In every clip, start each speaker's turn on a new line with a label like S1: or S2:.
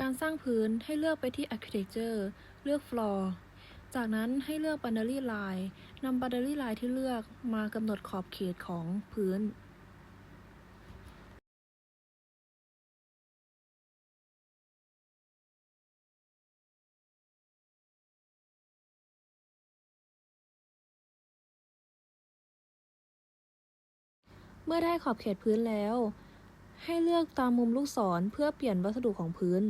S1: การสร้างพื้นให้เลือกไปที่ Architecture เลือก Floor จากนั้นให้เลือก Boundary Line นำ Boundary Line ที่เลือกมากำหนดขอบเขตของพื้นเมื่อได้ขอบเขตพื้นแล้ว ให้เลือกตามมุมลูกศรเพื่อเปลี่ยนวัสดุของพื้น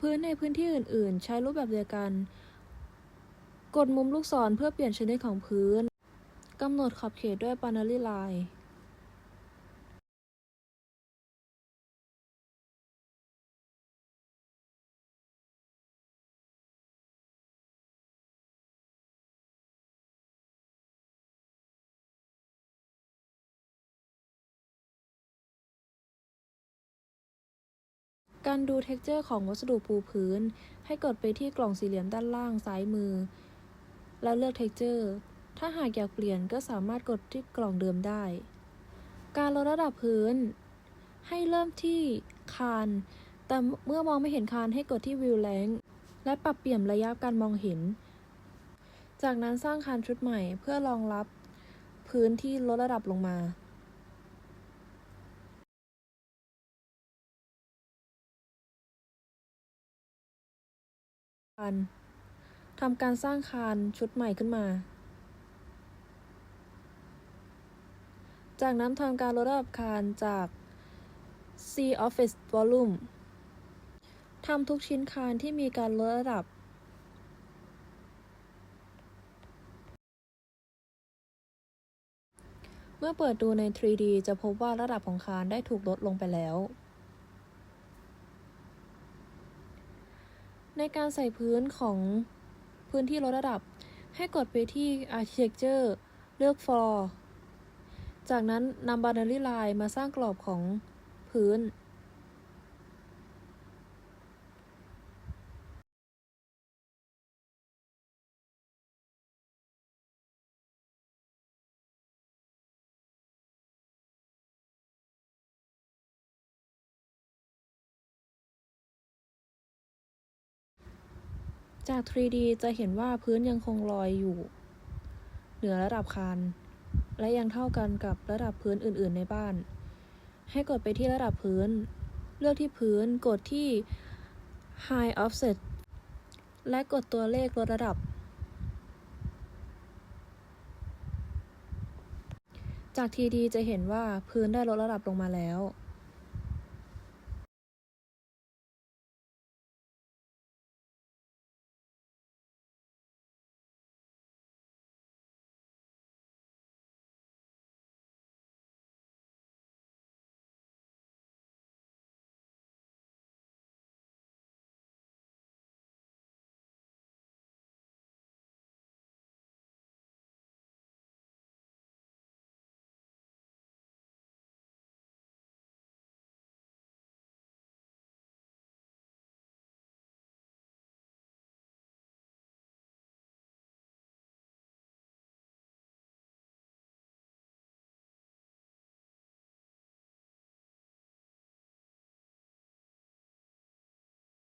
S1: พื้นในพื้นที่อื่น ๆ ใช้รูปแบบเดียวกัน กดมุมลูกศรเพื่อเปลี่ยนชนิดของพื้นกำหนดขอบเขตด้วย boundary line การดู texture ของวัสดุปูพื้น ให้กดไปที่กล่องสี่เหลี่ยมด้านล่างซ้ายมือ แล้วเลือก texture ถ้าหากอยากเปลี่ยนก็สามารถกดที่กล่องเดิมได้ การลดระดับพื้น ให้เริ่มที่คาน แต่เมื่อมองไม่เห็นคานให้กดที่ view length และปรับเปลี่ยนระยะการมองเห็น จากนั้นสร้างคานชุดใหม่เพื่อรองรับพื้นที่ลดระดับลงมา คานทำการสร้างคานชุดใหม่ขึ้นมา จากนั้นทำการลดระดับคานจาก C Office Volume ทำทุกชิ้นคานที่มีการลดระดับ เมื่อเปิดดูใน 3D จะพบว่าระดับของคานได้ถูกลดลงไปแล้ว ในการใส่พื้นของพื้นที่ลดระดับ ให้กดไปที่ Architecture เลือก Floor จากนั้นนำ Boundary Line มาสร้างกรอบของพื้น จาก 3D จะเห็นว่าพื้นยังคงลอยอยู่ เหนือระดับคาน และยังเท่ากันกับระดับพื้นอื่น ๆ ในบ้าน ให้กดไปที่ระดับพื้น เลือกที่พื้นกดที่ High Offset และกดตัวเลขลดระดับ จาก TD จะเห็นว่าพื้นได้ลดระดับลงมาแล้ว